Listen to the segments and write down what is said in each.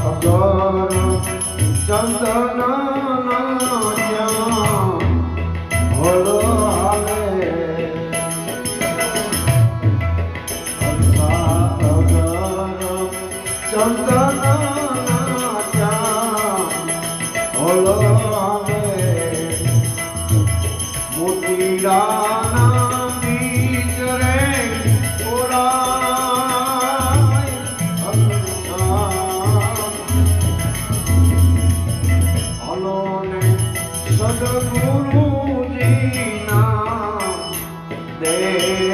અગર ચંદન देव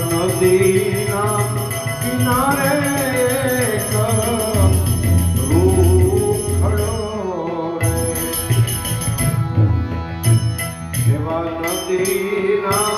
નદીના કિનારે રૂખડો રે દેવા નદીના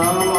Come on.